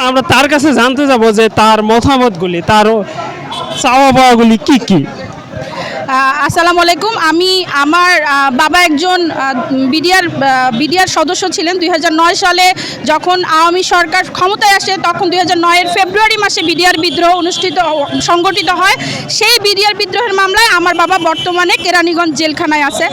আমরা তার কাছে জানতে যাব যে তার মতামতগুলি তার চাওয়া পাওয়াগুলি কি কি? আসসালামু আলাইকুম। আমি আমার বাবা একজন বিডিআর বিডিআর সদস্য ছিলেন। দুই হাজার নয় সালে যখন আওয়ামী সরকার ক্ষমতায় আসে, তখন দুই এর ফেব্রুয়ারি মাসে বিডিআর বিদ্রোহ অনুষ্ঠিত, সংগঠিত হয়। সেই বিডিআর বিদ্রোহের মামলায় আমার বাবা বর্তমানে কেরানীগঞ্জ জেলখানায় আছে।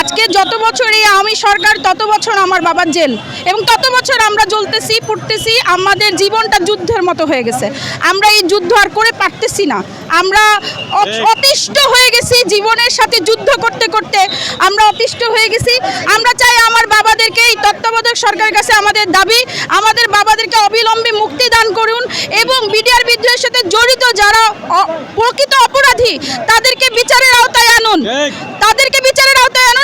আজকে যত বছর এই আওয়ামী সরকার, তত বছর আমার বাবার জেল। এবং তত বছর আমরা জ্বলতেছি পড়তেছি আমাদের জীবনটা যুদ্ধের মতো হয়ে গেছে। আমরা এই যুদ্ধ আর করে পারতেছি না। আমরা অতিষ্ঠ হয়ে গেছি জীবনের সাথে যুদ্ধ করতে করতে আমরা অতিষ্ঠ হয়ে গেছি। আমরা চাই আমার বাবাদেরকে এই তত্ত্বাবধায়ক সরকারের কাছে আমাদের দাবি আমাদের বাবাদেরকে অবিলম্বে মুক্তি দান করুন এবং বিডিআর বিদ্রোহের সাথে জড়িত যারা প্রকৃত অপরাধী তাদেরকে বিচারের আওতায় আনুন। তাদেরকে বিচারের আওতায় আনুন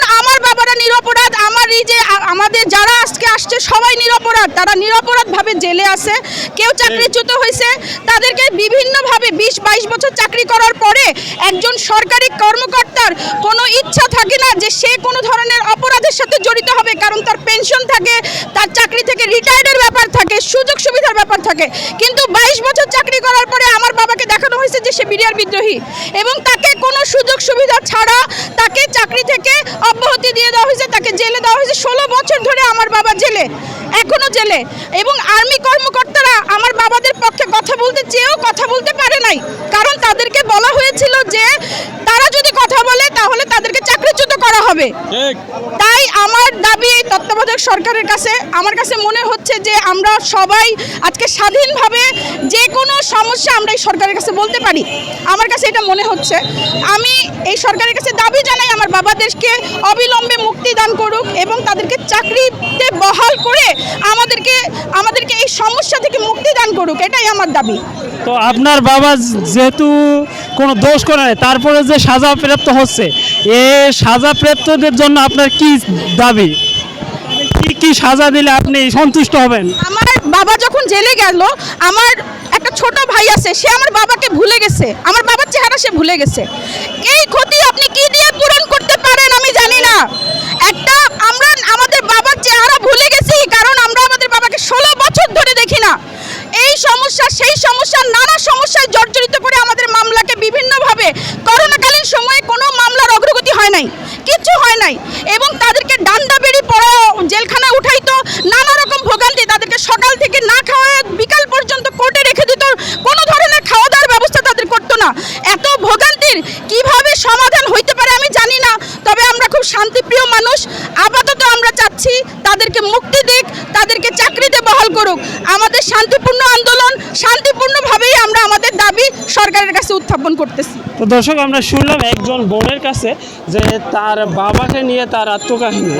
আমাদের যারা আজকে আসছে, সবাই নিরপরাধ। তারা নিরপরাধভাবে জেলে আছে, কেউ চাকরিচ্যুত হয়েছে, তাদেরকে বিভিন্নভাবে বিশ, বাইশ বছর চাকরি করার পরে একজন সরকারি কর্মকর্তার কোনো ইচ্ছা থাকে না যে সে কোনো ধরনের অপরাধের সাথে জড়িত হবে, কারণ তার পেনশন থাকে, তার চাকরি থেকে রিটায়ার্ডের ব্যাপার থাকে, সুযোগ সুবিধার ব্যাপার থাকে। কিন্তু বাইশ বছর চাকরি করার পরে আমার বাবাকে দেখানো হয়েছে যে সে বিডিআর বিদ্রোহী এবং তাকে কোনো সুযোগ সুবিধা ছাড়া তাকে চাকরি থেকে অব্যাহতি দিয়ে দেওয়া হয়েছে, তাকে জেলে হয়েছে ষোলো বছর ধরে আমার বাবা জেলে এখনও জেলে। এবং আর্মি কর্মকর্তারা আমার বাবাদের পক্ষে কথা বলতে চেয়েও কথা বলতে পারে নাই। কারণ তাদেরকে বলা হয়েছিল যে তারা যদি কথা বলে তাহলে তাদেরকে চাকরিচ্যুত করা হবে। তত্ত্বাবধায়ক সরকারের কাছে, আমার কাছে মনে হচ্ছে যে আমরা সবাই আজকে স্বাধীনভাবে যে কোনো সমস্যা আমরা এই সরকারের কাছে বলতে পারি। আমার কাছে এটা মনে হচ্ছে। আমি এই সরকারের কাছে দাবি জানাই আমার বাবাদেরকে অবিলম্বে মুক্তি দান করুক এবং তাদেরকে চাকরিতে বহাল করে আমাদেরকে আমাদেরকে এই সমস্যা থেকে মুক্তি দান করুক, এটাই আমার দাবি। তো আপনার বাবা যেহেতু কোনো দোষ করে নাই, তারপরে যে সাজা প্রাপ্ত হচ্ছে, এ সাজা প্রাপ্তদের জন্য আপনার কি দাবি? কি সাজা দিলে আপনি সন্তুষ্ট হবেন। আমার বাবা যখন জেলে গেল, আমার একটা ছোট ভাই আছে, সে আমার বাবাকে ভুলে গেছে। আমার বাবার চেহারা সে ভুলে গেছে। এই ক্ষতি আপনি কি দিয়ে পূরণ করতে পারেন আমি জানি না। একটা আমরা, আমাদের বাবার চেহারা ভুলে গেছি, কারণ আমরা আমাদের বাবাকে ষোলো বছর ধরে দেখি না। এই সমস্যা, সেই সমস্যা, নানা সমস্যায় জর্জরিত করে আমাদের মামলাকে বিভিন্নভাবে করোনাকালীন সময়ে কোনো মামলার অগ্রগতি হয় নাই কিচ্ছু হয় নাই। এবং তাদেরকে ডান্ডা শান্তিপ্রিয় মানুষ, আপাতত আমরা চাচ্ছি তাদেরকে মুক্তি দিক, তাদেরকে চাকরিতে বহাল করুক। আমাদের শান্তিপূর্ণ আন্দোলন, শান্তিপূর্ণভাবেই আমরা আমাদের দাবি সরকারের কাছে উত্থাপন করতেছি। তো দর্শক, আমরা শুনলাম একজন বোনের কাছে যে তার বাবাকে নিয়ে তার আত্মকাহিনী।